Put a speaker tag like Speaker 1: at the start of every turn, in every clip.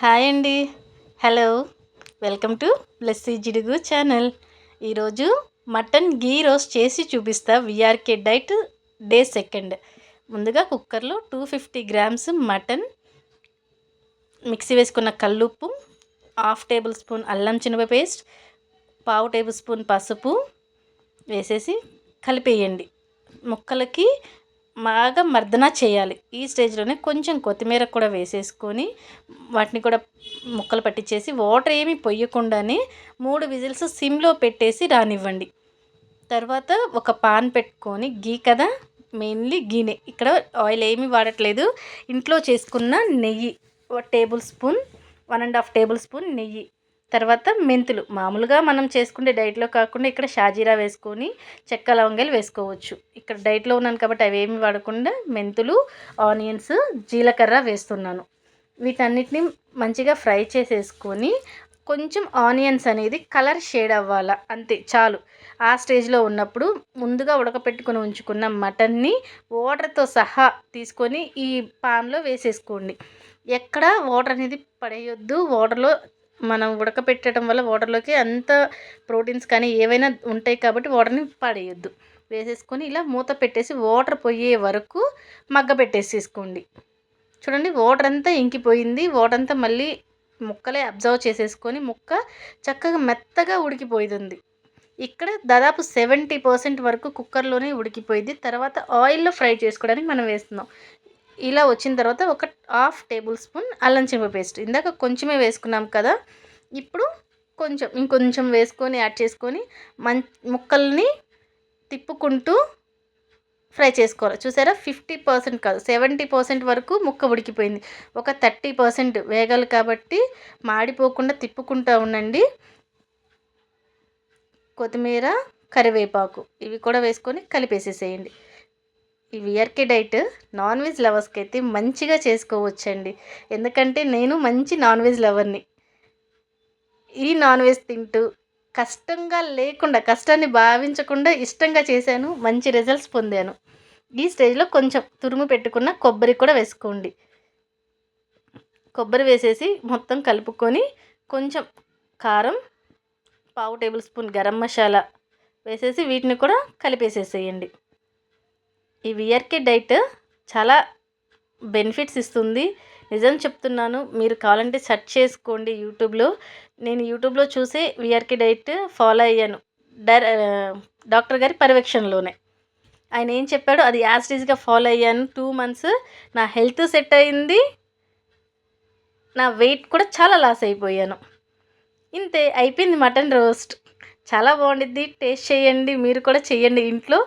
Speaker 1: Hi అండి. Hello. Welcome to Blessy Jidugu channel. ఈరోజు mutton ghee roast చేసి చూపిస్తా విఆర్కే డైట్ డే సెకండ్. ముందుగా కుక్కర్లో two fifty grams mutton mixie వేసుకున్న కల్లుప్పు హాఫ్ టేబుల్ స్పూన్ అల్లం చిన్నప పేస్ట్ పావు టేబుల్ స్పూన్ పసుపు వేసేసి కలిపేయండి. ముక్కలకి బాగా మర్దన చేయాలి. ఈ స్టేజ్లోనే కొంచెం కొత్తిమీర కూడా వేసేసుకొని వాటిని కూడా ముక్కలు పట్టించేసి వాటర్ ఏమి పొయ్యకుండానే మూడు విజిల్స్ సిమ్లో పెట్టేసి రానివ్వండి. తర్వాత ఒక పాన్ పెట్టుకొని గీ కదా? మెయిన్లీ గీనే. ఇక్కడ ఆయిల్ ఏమీ వాడట్లేదు. ఇంట్లో చేసుకున్న నెయ్యి tablespoon one and half tablespoon నెయ్యి. తర్వాత మెంతులు. మామూలుగా మనం చేసుకునే డైట్లో కాకుండా ఇక్కడ షాజీరా వేసుకొని చెక్క లవంగాలు వేసుకోవచ్చు. ఇక్కడ డైట్లో ఉన్నాను కాబట్టి అవేమి వాడకుండా మెంతులు ఆనియన్స్ జీలకర్ర వేస్తున్నాను. వీటన్నిటిని మంచిగా ఫ్రై చేసేసుకొని కొంచెం ఆనియన్స్ అనేది కలర్ షేడ్ అవ్వాలా అంతే చాలు. ఆ స్టేజ్లో ఉన్నప్పుడు ముందుగా ఉడకపెట్టుకొని ఉంచుకున్న మటన్ని వాటర్తో సహా తీసుకొని ఈ పాన్లో వేసేసుకోండి. ఎక్కడ వాటర్ అనేది పడేయొద్దు. వాటర్లో మనం ఉడకపెట్టడం వల్ల వాటర్లోకి అంత ప్రోటీన్స్ కానీ ఏవైనా ఉంటాయి కాబట్టి వాటర్ని పడేయొద్దు. వేసేసుకొని ఇలా మూత పెట్టేసి వాటర్ పోయే వరకు మగ్గ పెట్టేసేసుకోండి. చూడండి వాటర్ అంతా ఇంకిపోయింది. వాటర్ అంతా మళ్ళీ ముక్కలే అబ్జర్వ్ చేసేసుకొని ముక్క చక్కగా మెత్తగా ఉడికిపోయింది. ఇక్కడ దాదాపు సెవెంటీ పర్సెంట్ వరకు కుక్కర్లోనే ఉడికిపోయింది. తర్వాత ఆయిల్లో ఫ్రై చేసుకోవడానికి మనం వేస్తున్నాం. ఇలా వచ్చిన తర్వాత ఒక హాఫ్ టేబుల్ స్పూన్ అల్లం చెంప పేస్ట్. ఇందాక కొంచెమే వేసుకున్నాం కదా ఇప్పుడు కొంచెం ఇంకొంచెం వేసుకొని యాడ్ చేసుకొని మం ముక్కల్ని తిప్పుకుంటూ ఫ్రై చేసుకోవాలి. చూసారా? ఫిఫ్టీ పర్సెంట్ కాదు సెవెంటీ పర్సెంట్ వరకు ముక్క ఉడికిపోయింది. ఒక థర్టీ పర్సెంట్ వేగాలి కాబట్టి మాడిపోకుండా తిప్పుకుంటూ ఉండండి. కొత్తిమీర కరివేపాకు ఇవి కూడా వేసుకొని కలిపేసేసేయండి. ఈ విఆర్కే డైట్ నాన్ వెజ్ లవర్స్కి అయితే మంచిగా చేసుకోవచ్చండి. ఎందుకంటే నేను మంచి నాన్ వెజ్ లవర్ని. ఈ నాన్ వెజ్ తింటూ కష్టంగా లేకుండా కష్టాన్ని భావించకుండా ఇష్టంగా చేశాను మంచి రిజల్ట్స్ పొందాను. ఈ స్టేజ్లో కొంచెం తురుము పెట్టుకున్న కొబ్బరి కూడా వేసుకోండి. కొబ్బరి వేసేసి మొత్తం కలుపుకొని కొంచెం కారం పావు టేబుల్ స్పూన్ గరం మసాలా వేసేసి వీటిని కూడా కలిపేసేసేయండి. ఈ విఆర్కే డైట్ చాలా బెనిఫిట్స్ ఇస్తుంది. నిజం చెప్తున్నాను మీరు కావాలంటే సెర్చ్ చేసుకోండి యూట్యూబ్లో. నేను యూట్యూబ్లో చూసి విఆర్కే డైట్ ఫాలో అయ్యాను. డైర డాక్టర్ గారి పర్యవేక్షణలోనే. ఆయన ఏం చెప్పాడో? అది యాస్టీజ్గా ఫాలో అయ్యాను. టూ మంత్స్ నా హెల్త్ సెట్ అయింది. నా వెయిట్ కూడా చాలా లాస్ అయిపోయాను. ఇంతే అయిపోయింది మటన్ రోస్ట్. చాలా బాగుండిద్ది. టేస్ట్ చేయండి మీరు కూడా చేయండి. ఇంట్లో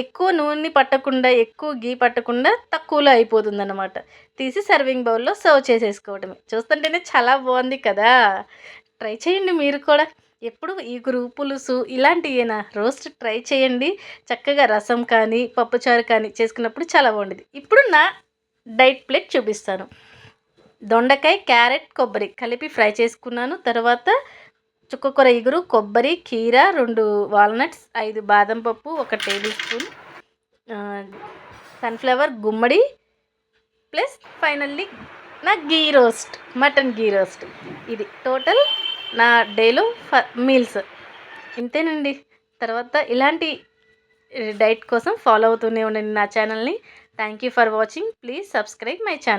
Speaker 1: ఎక్కువ నూనె పట్టకుండా ఎక్కువ గీ పట్టకుండా తక్కువలో అయిపోతుంది అనమాట తీసి సర్వింగ్ బౌల్లో సర్వ్ చేసేసుకోవడమే చూస్తుంటేనే చాలా బాగుంది కదా? ట్రై చేయండి మీరు కూడా. ఎప్పుడు ఈ గ్రూపులుసు ఇలాంటివేనా రోస్ట్ ట్రై చేయండి. చక్కగా రసం కానీ పప్పుచారు కానీ చేసుకున్నప్పుడు చాలా బాగుండేది ఇప్పుడు నా డైట్ ప్లేట్ చూపిస్తాను. దొండకాయ క్యారెట్ కొబ్బరి కలిపి ఫ్రై చేసుకున్నాను. తర్వాత చుక్కకూర ఇగురు కొబ్బరి కీర రెండు వాల్నట్స్ ఐదు బాదం పప్పు ఒక టేబుల్ స్పూన్ సన్ఫ్లవర్ గుమ్మడి ప్లస్ ఫైనల్లీ నా ghee roast mutton ghee roast. ఇది టోటల్ నా డేలో ఫ మీల్స్. ఇంతేనండి. తర్వాత ఇలాంటి డైట్ కోసం ఫాలో అవుతూనే ఉండండి నా ఛానల్ని. Thank you for watching. Please subscribe my channel